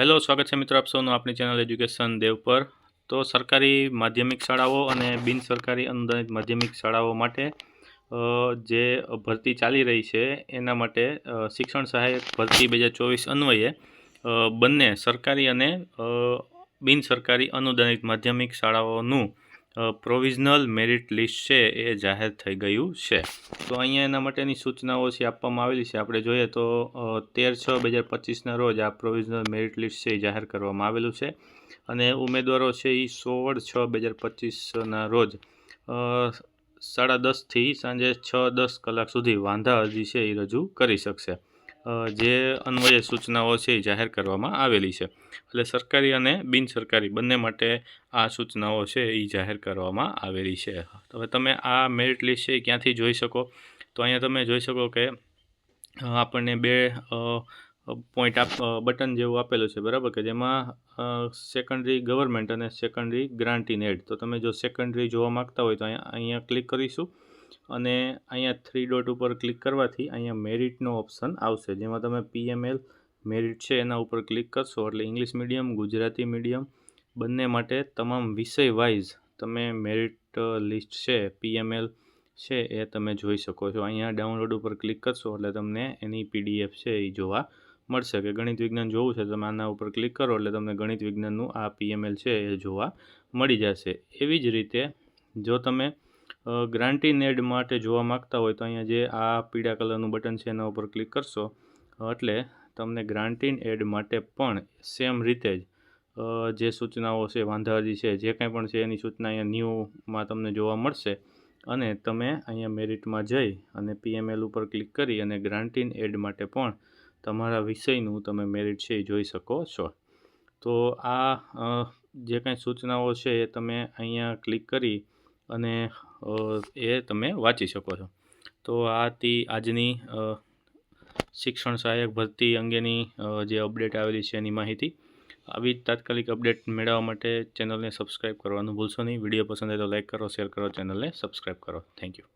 Hello, સ્વાગત છે મિત્રો આપ સૌનું આપણી ચેનલ એજ્યુકેશન દેવ પર. તો સરકારી માધ્યમિક શાળાઓ અને બિન સરકારી અનુદાનિત માધ્યમિક શાળાઓ માટે જે ભરતી ચાલી રહી છે, એના માટે શિક્ષણ સહાયક ભરતી બે હજાર ચોવીસ અન્વયે બંને સરકારી અને બિન સરકારી અનુદાનિત માધ્યમિક શાળાઓનું પ્રોવિઝનલ મેરિટ લિસ્ટ છે, એ જાહેર થઈ ગયું છે. તો અહીંયા એના માટેની સૂચનાઓ છે, આપવામાં આવેલી છે. આપણે જોઈએ તો તેર છ બે હજાર પચીસના રોજ આ પ્રોવિઝનલ મેરિટ લિસ્ટ છે, એ જાહેર કરવામાં આવેલું છે. અને ઉમેદવારો છે એ સોળ છ બે હજાર પચીસના રોજ સાડા દસથી સાંજે છ દસ કલાક સુધી વાંધા અરજી છે, એ રજૂ કરી શકશે. જે અન્વયે સૂચનાઓ છે એ જાહેર કરવામાં આવેલી છે. એટલે સરકારી અને બિન સરકારી બંને માટે આ સૂચનાઓ છે એ જાહેર કરવામાં આવેલી છે. હવે તમે આ મેરિટ લિસ્ટ છે એ ક્યાંથી જોઈ શકો? તો અહીંયા તમે જોઈ શકો કે આપણને બે પોઈન્ટ આપ બટન જેવું આપેલું છે, બરાબર? કે જેમાં સેકન્ડરી ગવર્મેન્ટ અને સેકન્ડરી ગ્રાન્ટ ઇન એડ તો તમે જો સેકન્ડરી જોવા માગતા હોય તો અહીંયા અહીંયા ક્લિક કરીશું. અને અહીંયા થ્રી ડોટ ઉપર ક્લિક કરવાથી અહીંયા મેરિટનો ઓપ્શન આવશે. જેમાં તમે પીએમએલ મેરિટ છે એના ઉપર ક્લિક કરશો એટલે ઇંગ્લિશ મીડિયમ ગુજરાતી મીડિયમ બંને માટે તમામ વિષય વાઇઝ તમે મેરિટ લિસ્ટ છે પીએમએલ છે એ તમે જોઈ શકો છો. અહીંયા ડાઉનલોડ ઉપર ક્લિક કરશો એટલે તમને એની પીડીએફ છે એ જોવા મળશે. કે ગણિત વિજ્ઞાન જોવું છે તમે આના ઉપર ક્લિક કરો એટલે તમને ગણિત વિજ્ઞાનનું આ પીએમએલ છે એ જોવા મળી જશે. એવી જ રીતે જો તમે ગ્રાન્ટી નેડ માટે જોવા માગતા હોય તો અહીંયા જે આ પીળા કલરનું બટન છે એના ઉપર ક્લિક કરશો. એટલે તમને ગ્રાન્ટીન એડ માટે પણ સેમ રીતે જ જે સૂચનાઓ છે, વાંધાજી છે, જે કાંઈ પણ છે એની સૂચના અહીંયા ન્યૂમાં તમને જોવા મળશે. અને તમે અહીંયા મેરિટમાં જઈ અને પીએમએલ ઉપર ક્લિક કરી અને ગ્રાન્ટીન એડ માટે પણ તમારા વિષયનું તમે મેરિટ છે એ જોઈ શકો છો. તો આ જે કાંઈ સૂચનાઓ છે એ તમે અહીંયા ક્લિક કરી અને એ તમે વાંચી શકો છો. તો આ આજની શિક્ષણ સહાયક ભરતી અંગેની જે અપડેટ આવેલી છે એની માહિતી. આવી તાત્કાલિક અપડેટ મેળવવા માટે ચેનલને સબસ્ક્રાઈબ કરવાનું ભૂલશો નહીં. વીડિયો પસંદ આવે તો લાઇક કરો, શેર કરો, ચેનલને સબસ્ક્રાઈબ કરો. Thank you.